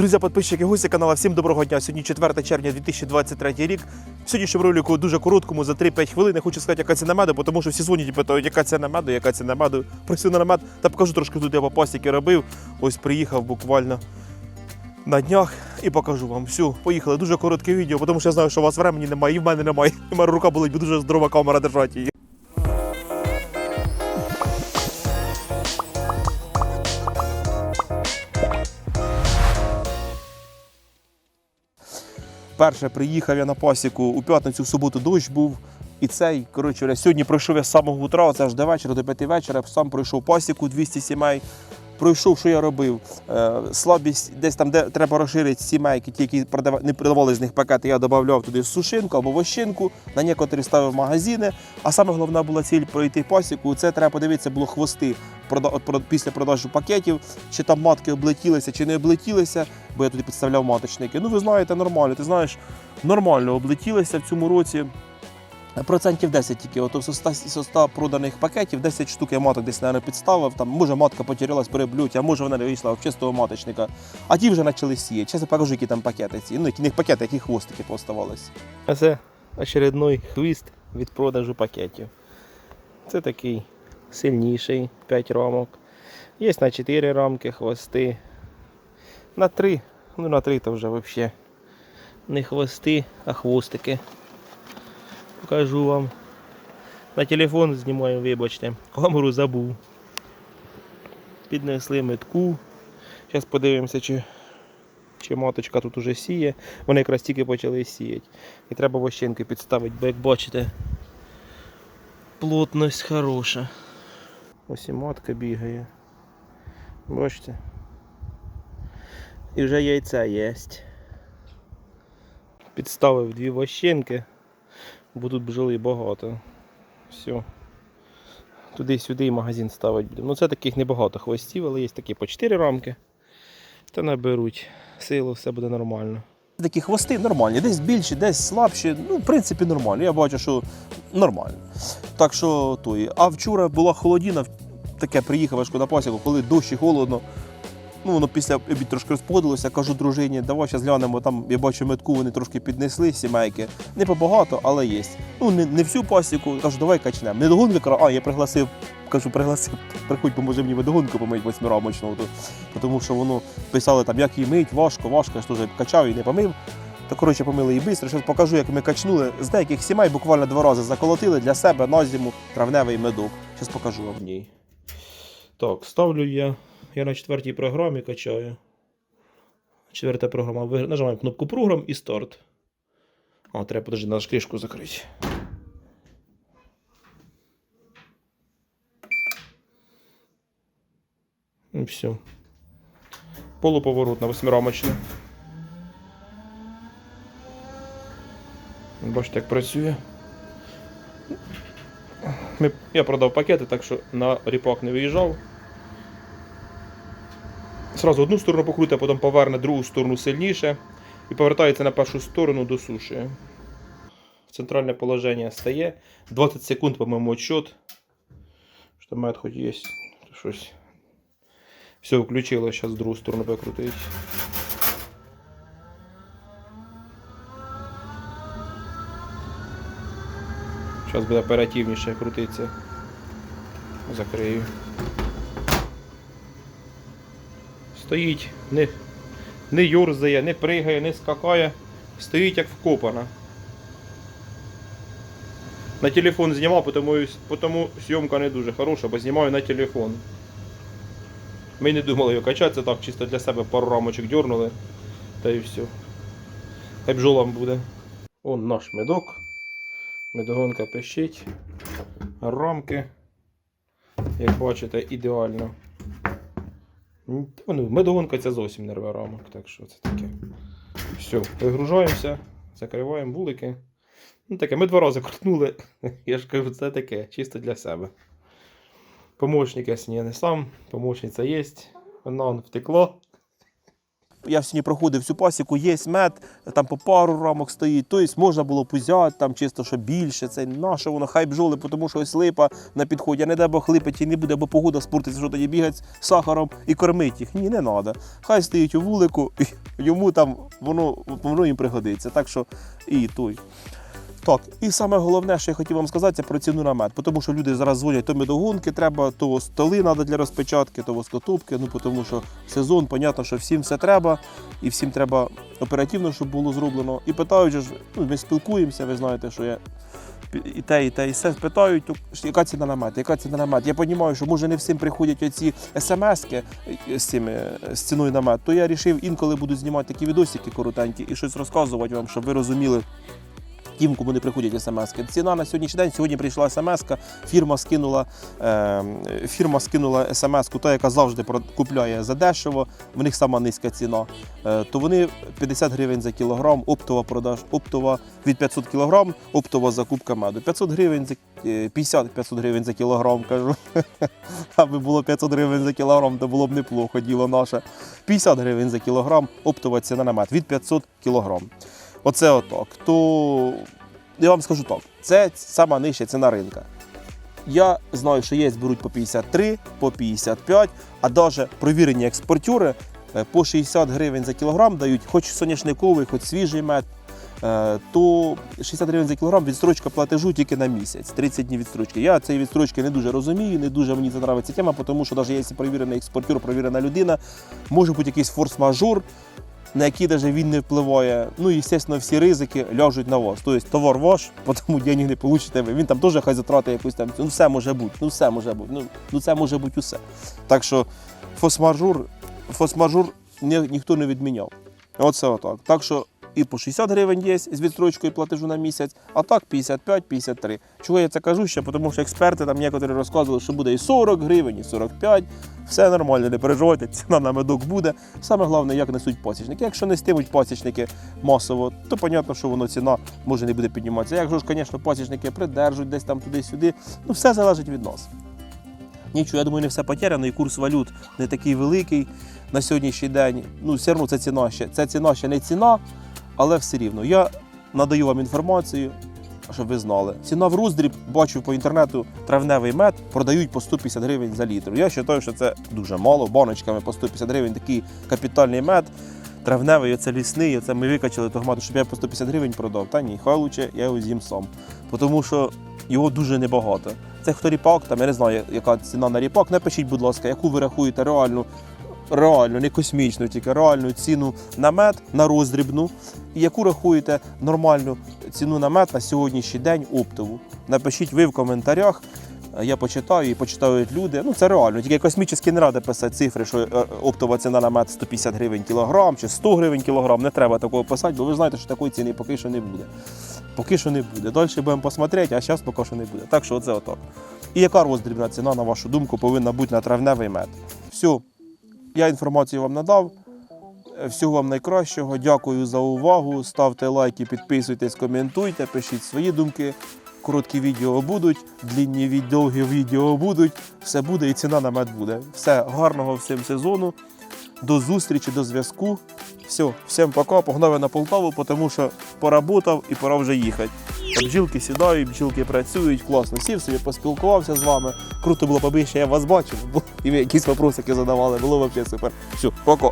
Друзі, підписчики, гості каналу, всім доброго дня. Сьогодні 4 червня 2023 рік. В сьогоднішньому ролику дуже короткому, за 3-5 хвилин. Я хочу сказати, яка ціна меду, тому що всі дзвонять і питають, яка ціна меду, яка ціна меду. Просив на мед, та покажу трошки тут я по пасіки робив. Ось приїхав буквально на днях і покажу вам. Все, поїхали. Дуже коротке відео, тому що я знаю, що у вас времени немає, і в мене немає. І в мене рука болить, бо дуже здорова камера держати її. Перше приїхав я на пасіку у п'ятницю, в суботу дощ був. І цей, коротше, сьогодні пройшов я з самого утра, це аж до вечора, до п'яти вечора, сам пройшов пасіку 200 сімей. Пройшов, що я робив. Е, слабість десь там, де треба розширити сімейки, ті, які продава... не продавали з них пакети, я додавав туди сушинку або вощинку, на некоторі ставив магазини. А саме головна була ціль пройти пасіку. Це треба подивитися, було хвости після продажу пакетів, чи там матки облетілися, чи не облетілися, бо я туди підставляв маточники. Ну, ви знаєте, нормально. Ти знаєш, нормально облетілися в цьому році. Процентів 10 тільки. Ото со 100, 100 проданих пакетів 10 штук я маток десь, мабуть, підставив. Там, може, матка потерялась переблють, а може вона не вийшла в чистого маточника. А ті вже почали сіяти. Зараз я покажу, які там пакети ці. Ну, які не пакети, які хвостики поставалися. А це очередний хвіст від продажу пакетів. Це такий сильніший, 5 рамок. Є на 4 рамки хвости. На 3, ну на 3 то вже взагалі не хвости, а хвостики. Покажу вам. На телефон знімаю, вибачте. Камеру забув. Піднесли метку. Зараз подивимося, чи, чи маточка тут уже сіє. Вони якраз тільки почали сіяти. І треба вощинки підставити, бо як бачите, плотність хороша. Ось і матка бігає. Бачите? І вже яйця є. Підставив дві вощинки бо тут бджоли багато. Все. Туди-сюди і магазин ставити будемо. Ну це таких небагато хвостів, але є такі по 4 рамки. Та наберуть силу, все буде нормально. Такі хвости нормальні, десь більші, десь слабші. Ну, в принципі, нормально. Я бачу, що нормально. Так що той. А вчора була холодіна, таке приїхав аж на пасіку, коли дощ і холодно. Ну, воно після обід трошки розподилося. Кажу дружині, давай зараз глянемо. Там я бачу метку, вони трошки піднесли сімейки. Не побагато, але є. Ну, не, не всю пасіку. Кажу, давай качнемо. Не догонки, кажу, а я пригласив, кажу, пригласив, приходь, поможе мені догонку помить восьмирамочну. То, тому що воно писали там, як її мить, важко, важко, я ж теж качав і не помив. То коротше помили її швидко. Зараз покажу, як ми качнули. З деяких сімей буквально два рази заколотили для себе на зиму травневий медок. Зараз покажу вам в ній. Так, ставлю я. Я на четвертій програмі качаю. Четверта програма. Нажимаємо кнопку програм і старт. А, треба подожди, наш кришку закрити. І все. Полуповоротна восьмирамочна. Бачите, як працює. Я продав пакети, так що на ріпак не виїжджав. Сразу одну сторону покрутить, а потім поверне другу сторону сильніше і повертається на першу сторону до суші. Центральне положення стає. 20 секунд, по-моєму. Що мед хоч є. Щось. Все, включило, зараз другу сторону покрутить. Зараз буде оперативніше крутитися. Закрию. Стоїть, не, не юрзає, не пригає, не скакає. Стоїть як вкопана. На телефон знімав, тому, тому зйомка не дуже хороша, бо знімаю на телефон. Ми не думали його качати, це так чисто для себе пару рамочок дернули. Та і все. Хай бджолам буде. Он наш медок. Медогонка пищить. Рамки. Як бачите, ідеально. Та Ну, медогонка це зовсім не рве так що це таке. Все, вигружаємося, закриваємо вулики. Ну таке, ми два рази крутнули. Я ж кажу, це таке, чисто для себе. Помощник я не сам, помощниця є. Вона втекло. Я сьогодні проходив всю пасіку, є мед, там по пару рамок стоїть, тобто можна було б взяти там чисто, що більше, це наше воно, хай бджоли, тому що ось липа на підході, а не дай Бог липить і не буде, бо погода спортиться, що тоді бігати з сахаром і кормити їх. Ні, не треба. Хай стоїть у вулику, йому там воно, воно їм пригодиться. Так що і той. Так, і саме головне, що я хотів вам сказати, це про ціну на мед. Тому що люди зараз дзвонять, то медогонки треба, то столи треба для розпечатки, то воскотопки. Ну тому що сезон, понятно, що всім все треба, і всім треба оперативно, щоб було зроблено. І питають, ж, ну, ми спілкуємося, ви знаєте, що я і те, і те, і все питають, яка ціна на мед, яка ціна на мед. Я розумію, що може не всім приходять оці смски з, цими, з ціною на мед, то я вирішив інколи буду знімати такі відосики коротенькі і щось розказувати вам, щоб ви розуміли. Тим, кому не приходять смс. Ціна на сьогоднішній день. Сьогодні прийшла смс, фірма скинула, е, фірма скинула смс, та, яка завжди купляє за дешево, в них сама низька ціна. Е, то вони 50 гривень за кілограм, оптова продаж, оптова від 500 кілограм, оптова закупка меду. 500 гривень за е, 50-500 гривень за кілограм, кажу. Аби було 500 гривень за кілограм, то було б неплохо, діло наше. 50 гривень за кілограм, оптова ціна на мед від 500 кілограм. Оце отак. То я вам скажу так, це сама нижча ціна ринка. Я знаю, що є, беруть по 53, по 55, а навіть провірені експортери е, по 60 гривень за кілограм дають, хоч соняшниковий, хоч свіжий мед. е, То 60 гривень за кілограм відстрочка платежу тільки на місяць, 30 днів відстрочки. Я цієї відстрочки не дуже розумію, не дуже мені це тема, тому що навіть якщо провірений експортер, провірена людина, може бути якийсь форс-мажор, на які даже він не впливає. Ну і, звісно, всі ризики ляжуть на вас. Тобто товар ваш, тому денег не получите ви. Він там теж хай затрати якусь там. Ну все може бути, ну все може бути. Ну, ну це може бути усе. Так що фосмажур, фосмажур ні, ніхто не відміняв. Оце отак. Так що і по 60 гривень є з відстрочкою платежу на місяць, а так 55-53. Чого я це кажу ще? Тому що експерти там некоторі розказували, що буде і 40 гривень, і 45. Все нормально, не переживайте, ціна на медок буде. Саме головне, як несуть пасічники. Якщо нестимуть пасічники масово, то зрозуміло, що воно ціна може не буде підніматися. Якщо ж, звісно, пасічники придержують десь там туди-сюди, ну все залежить від нас. Нічого, я думаю, не все потеряно, і курс валют не такий великий на сьогоднішній день. Ну, все одно це ціна ще. Це ціна ще не ціна, але все рівно. Я надаю вам інформацію, щоб ви знали. Ціна в роздріб, бачу по інтернету, травневий мед продають по 150 гривень за літр. Я вважаю, що це дуже мало. Баночками по 150 гривень такий капітальний мед. Травневий, оце лісний, оце ми викачали тогмату, щоб я по 150 гривень продав. Та ні, хай лучше я його з'їм сам. Тому що його дуже небагато. Це хто ріпак, там я не знаю, яка ціна на ріпак. Напишіть, будь ласка, яку ви рахуєте реальну, реальну, не космічну, тільки реальну ціну на мед на роздрібну, і яку рахуєте нормальну ціну на мед на сьогоднішній день оптову. Напишіть ви в коментарях. е, Я почитаю і почитають люди. Ну це реально. Тільки космічні не рада писати цифри, що е, оптова ціна на мед 150 гривень кілограм чи 100 гривень кілограм. Не треба такого писати, бо ви знаєте, що такої ціни поки що не буде. Поки що не буде. Далі будемо посмотрети, а зараз поки що не буде. Так що оце отак. І яка роздрібна ціна, на вашу думку, повинна бути на травневий мед? Все, я інформацію вам надав. Е, Всього вам найкращого. Дякую за увагу. Ставте лайки, підписуйтесь, коментуйте, пишіть свої думки. Короткі відео будуть, длінні від- довгі відео будуть. Все буде і ціна на мед буде. Все, гарного всім сезону. До зустрічі, до зв'язку. Все, всім пока. Погнали на Полтаву, тому що поработав і пора вже їхати. Бджілки сідають, бджілки працюють, класно. Сів собі, поспілкувався з вами. Круто було побільше, я вас бачив. бо- І якісь вопросики задавали, було взагалі супер. Все, пока.